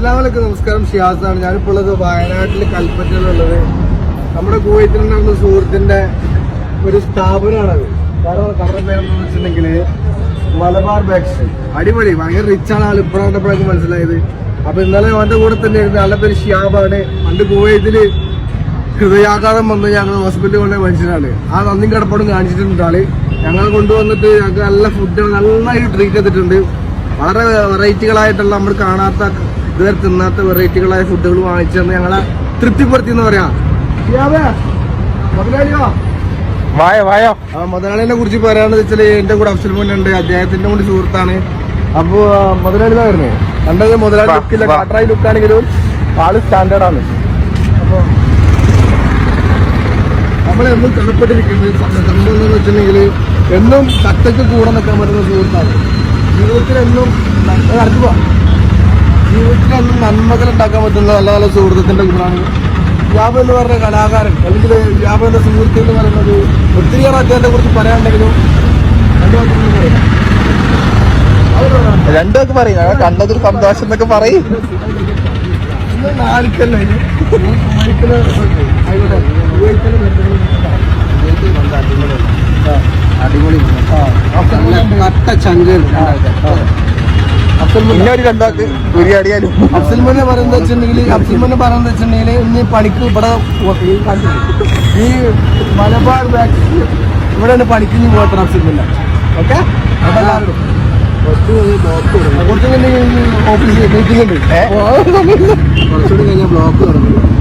അസ്ലാമലൈക്കും നമസ്കാരം. ഷിയാസാണ്. ഞാനിപ്പോൾ ഉള്ളത് വയനാട്ടിൽ കൽപ്പറ്റയിലുള്ളത്. നമ്മുടെ കുവൈത്തിൽ നിന്നുള്ള സുഹൃത്തിന്റെ ഒരു സ്ഥാപനമാണത് കാരണം കടയുടെ പേരെന്ന് വെച്ചിട്ടുണ്ടെങ്കിൽ മലബാർ ബാക്സ് അടിപൊളി. ഭയങ്കര റിച്ചാണ് ആൾ ഇപ്പോഴാണ്ടപ്പോഴൊക്കെ മനസ്സിലായത്. അപ്പോൾ ഇന്നലെ അവന്റെ കൂടെ തന്നെ ഇരുന്ന നല്ല പേര് ഷിയാബാണ്. പണ്ട് കുവൈത്തിൽ ഹൃദയാഘാതം വന്ന് ഞങ്ങൾ ഹോസ്പിറ്റലിൽ കൊണ്ടുപോയ മനുഷ്യനാണ്. ആ നന്ദി കടപ്പാടും കാണിച്ചിട്ടുണ്ട് ആൾ. ഞങ്ങൾ കൊണ്ടുവന്നിട്ട് ഞങ്ങൾക്ക് നല്ല ഫുഡ് നന്നായിട്ട് ട്രീറ്റ് ചെയ്തിട്ടുണ്ട്. വളരെ വെറൈറ്റികളായിട്ടുള്ള നമ്മൾ കാണാത്ത ഇതുവരെ തിന്നാത്ത വെറൈറ്റികളായ ഫുഡുകൾ വാങ്ങിച്ചു തന്ന് ഞങ്ങളെ തൃപ്തിപ്പെടുത്തി എന്ന് പറയാം മുതലാളിയോ? വായോ വായോ. മുതലാളിനെ കുറിച്ച് പറയാണെന്ന് വെച്ചാൽ എന്റെ കൂടെ അഫ്സൽ മോൻ ഉണ്ട് അദ്ദേഹത്തിന്റെ കൂടി സുഹൃത്താണ്. അപ്പോ മുതലാളി പറഞ്ഞേ കണ്ടത് മുതലാളി ലുക്കില്ല. കാട്ടറായി ലുക്കാണെങ്കിലും ആൾ സ്റ്റാൻഡേർഡ് ആണ്. അപ്പൊ കടപ്പെട്ടിരിക്കുന്നത് സംഭവം എന്ന് വെച്ചിട്ടുണ്ടെങ്കിൽ എന്നും കട്ടയ്ക്ക് കൂടെ നിൽക്കാൻ പറ്റുന്ന സുഹൃത്താണ്. ജീവിതത്തിൽ എന്നും നല്ല അടുത്ത് പോ. ജീവിതത്തിലെന്നും നന്മകൾ ഉണ്ടാക്കാൻ പറ്റുന്ന നല്ല നല്ല സുഹൃത്തുക്കളുടെ ഗുണമാണ് വ്യാപ എന്ന് പറഞ്ഞ കലാകാരൻ അല്ലെങ്കിൽ വ്യാപ എന്ന സുഹൃത്ത് എന്ന് പറയുന്നത് ഒത്തിരിയേറെ അദ്ദേഹത്തെ കുറിച്ച് പറയാനുണ്ടെങ്കിലും രണ്ടു വാക്ക് പറയാം. അവരോടാണ്. രണ്ടൊക്കെ പറയും ഞങ്ങൾ കണ്ടതൊരു സന്തോഷം എന്നൊക്കെ പറയും. അടിപൊളി നട്ട അഫ്സൽ മോനുണ്ട്. കട്ട ചങ്ക് ആ. അഫ്സൽ മോൻ പിന്നെ ഒരു രണ്ടാക്ക് ഉരിയാടിയാലും അഫ്സൽ മോനെ പറയുന്നത് വെച്ചിട്ടുണ്ടെങ്കിൽ അഫ്സൽ മോനെ പറയുന്നത് വെച്ചിട്ടുണ്ടെങ്കിൽ ഇന്ന് പണിക്ക് ഇവിടെ ഈ മലബാർ ബാക്സ് ഇവിടെ പണിക്ക് ഇനി പോകട്ടെ അഫ്സൽ മോനെ ഓക്കെ കുറച്ച് കഴിഞ്ഞ് ഓഫീസിൽ മീറ്റിംഗ് ഉണ്ട്? കുറച്ചുകൂടി കഴിഞ്ഞാൽ ബ്ലോക്ക് തുടങ്ങും